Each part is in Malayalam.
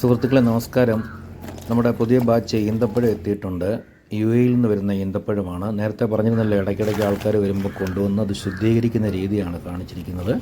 സുഹൃത്തുക്കളെ നമസ്കാരം. നമ്മുടെ പുതിയ ബാച്ച് ഈന്തപ്പഴം എത്തിയിട്ടുണ്ട്. യു എയിൽ നിന്ന് വരുന്ന ഈന്തപ്പഴമാണ്. നേരത്തെ പറഞ്ഞിരുന്നല്ലോ ഇടയ്ക്കിടയ്ക്ക് ആൾക്കാർ വരുമ്പോൾ കൊണ്ടുവന്ന് അത് ശുദ്ധീകരിക്കുന്ന രീതിയാണ് കാണിച്ചിരിക്കുന്നത്.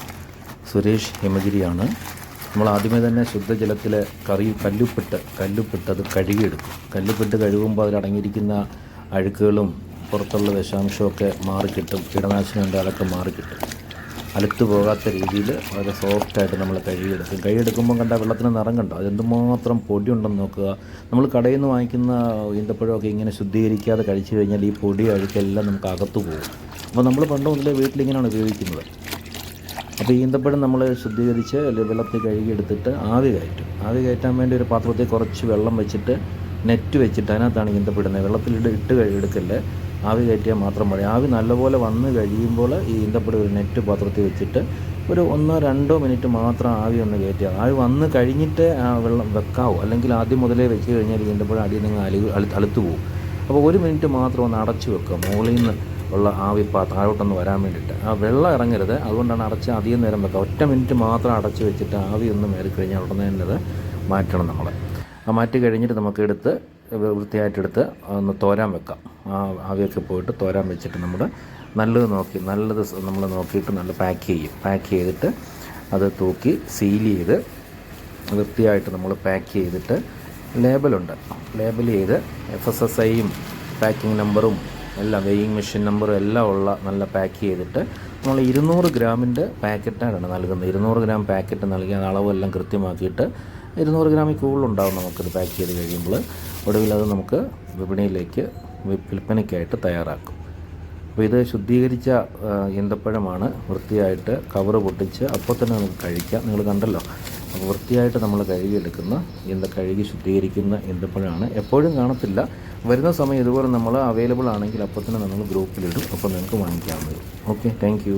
സുരേഷ് ഹിമഗിരിയാണ്. നമ്മൾ ആദ്യമേ തന്നെ ശുദ്ധജലത്തിൽ കറി കല്ലുപ്പിട്ട് കല്ലുപ്പിട്ട് അത് കഴുകിയെടുക്കും. കല്ലുപ്പിട്ട് കഴുകുമ്പോൾ അതിലടങ്ങിയിരിക്കുന്ന അഴുക്കുകളും പുറത്തുള്ള വിഷാംശമൊക്കെ മാറിക്കിട്ടും. കീടനാശിനി ഉണ്ട് അതൊക്കെ മാറിക്കിട്ടും. അലുത്ത് പോകാത്ത രീതിയിൽ വളരെ സോഫ്റ്റായിട്ട് നമ്മൾ കഴുകിയെടുക്കും. കഴുകിയെടുക്കുമ്പോൾ കണ്ട വെള്ളത്തിന് നിറം കണ്ടോ അതെന്തുമാത്രം പൊടി ഉണ്ടെന്ന് നോക്കുക. നമ്മൾ കടയിൽ നിന്ന് വാങ്ങിക്കുന്ന ഈന്തപ്പഴമൊക്കെ ഇങ്ങനെ ശുദ്ധീകരിക്കാതെ കഴിച്ചു കഴിഞ്ഞാൽ ഈ പൊടി അഴുക്കെല്ലാം നമുക്ക് അകത്തു പോകും. അപ്പോൾ നമ്മൾ പണ്ട് മുതലേ വീട്ടിലിങ്ങനെയാണ് ഉപയോഗിക്കുന്നത്. അപ്പോൾ ഈന്തപ്പഴം നമ്മൾ ശുദ്ധീകരിച്ച് വെള്ളത്തിൽ കഴുകിയെടുത്തിട്ട് ആവി കയറ്റും. ആവി കയറ്റാൻ വേണ്ടി ഒരു പാത്രത്തിൽ കുറച്ച് വെള്ളം വെച്ചിട്ട് നെറ്റ് വെച്ചിട്ട് അതിനകത്താണ് ഈന്തപ്പെടുന്നത് വെള്ളത്തിലിട്ട് ഇട്ട് കഴുകിയെടുക്കല്ലേ. ആവി കയറ്റിയാൽ മാത്രം മതി. ആവി നല്ലപോലെ വന്ന് കഴിയുമ്പോൾ ഈ ഈന്തപ്പഴം ഒരു നെറ്റ് പാത്രത്തിൽ വെച്ചിട്ട് ഒരു ഒന്നോ രണ്ടോ മിനിറ്റ് മാത്രം ആവി ഒന്ന് കയറ്റിയാൽ ആവി വന്ന് കഴിഞ്ഞിട്ട് വെള്ളം വെക്കാവൂ. അല്ലെങ്കിൽ ആദ്യം മുതലേ വെച്ച് കഴിഞ്ഞാൽ ഈന്തപ്പഴം അടിയിൽ നിന്ന് അലി അലുത്തു പോകും അപ്പോൾ ഒരു മിനിറ്റ് മാത്രം ഒന്ന് അടച്ചു വെക്കുക. മുകളിൽ നിന്ന് ഉള്ള ആവി പാ താഴോട്ടൊന്ന് വരാൻ വേണ്ടിയിട്ട്. ആ വെള്ളം ഇറങ്ങരുത്. അതുകൊണ്ടാണ് അടച്ച് അധികം നേരം വെക്കുക. ഒറ്റ മിനിറ്റ് മാത്രം അടച്ച് വെച്ചിട്ട് ആവി ഒന്ന് മേറി കഴിഞ്ഞാൽ ഉടനെ തന്നെ അത് മാറ്റണം നമ്മൾ ആ മാറ്റി കഴിഞ്ഞിട്ട് നമുക്ക് എടുത്ത് വൃത്തിയായിട്ടെടുത്ത് ഒന്ന് തോരാൻ വെക്കാം. ആവിയൊക്കെ പോയിട്ട് തോരാൻ വെച്ചിട്ട് നമ്മൾ നല്ലത് നോക്കി നല്ലത് നമ്മൾ നോക്കിയിട്ട് നല്ല പാക്ക് ചെയ്യും. പാക്ക് ചെയ്തിട്ട് അത് തൂക്കി സീൽ ചെയ്ത് വൃത്തിയായിട്ട് നമ്മൾ പാക്ക് ചെയ്തിട്ട് ലേബലുണ്ട്. ലേബൽ ചെയ്ത് എഫ് എസ് എസ് ഐയും പാക്കിംഗ് നമ്പറും എല്ലാം വെയിങ് മെഷീൻ നമ്പറും എല്ലാം ഉള്ള നല്ല പാക്ക് ചെയ്തിട്ട് നമ്മൾ ഇരുന്നൂറ് ഗ്രാമിന്റെ പാക്കറ്റാണ് നൽകുന്നത്. ഇരുന്നൂറ് ഗ്രാം പാക്കറ്റ് നൽകി അത് അളവെല്ലാം കൃത്യമാക്കിയിട്ട് ഇരുന്നൂറ് ഗ്രാമിൽ കൂടുതലുണ്ടാവും നമുക്കത് പാക്ക് ചെയ്ത് കഴിയുമ്പോൾ. ഒടുവിൽ അത് നമുക്ക് വിപണിയിലേക്ക് വിൽപ്പനയ്ക്കായിട്ട് തയ്യാറാക്കും. അപ്പോൾ ഇത് ശുദ്ധീകരിച്ച ഈന്തപ്പഴമാണ്. വൃത്തിയായിട്ട് കവറ് പൊട്ടിച്ച് അപ്പോൾ തന്നെ നമുക്ക് കഴിക്കാം. നിങ്ങൾ കണ്ടല്ലോ. അപ്പോൾ വൃത്തിയായിട്ട് നമ്മൾ കഴുകിയെടുക്കുന്ന ഈന്ത കഴുകി ശുദ്ധീകരിക്കുന്ന ഈന്തപ്പഴമാണ് എപ്പോഴും കാണത്തില്ല. വരുന്ന സമയം ഇതുപോലെ നമ്മൾ അവൈലബിൾ ആണെങ്കിൽ അപ്പോൾ തന്നെ നമ്മൾ ഗ്രൂപ്പിലിടും അപ്പോൾ നിങ്ങൾക്ക് വാങ്ങിക്കാവുന്നത് ഓക്കെ താങ്ക്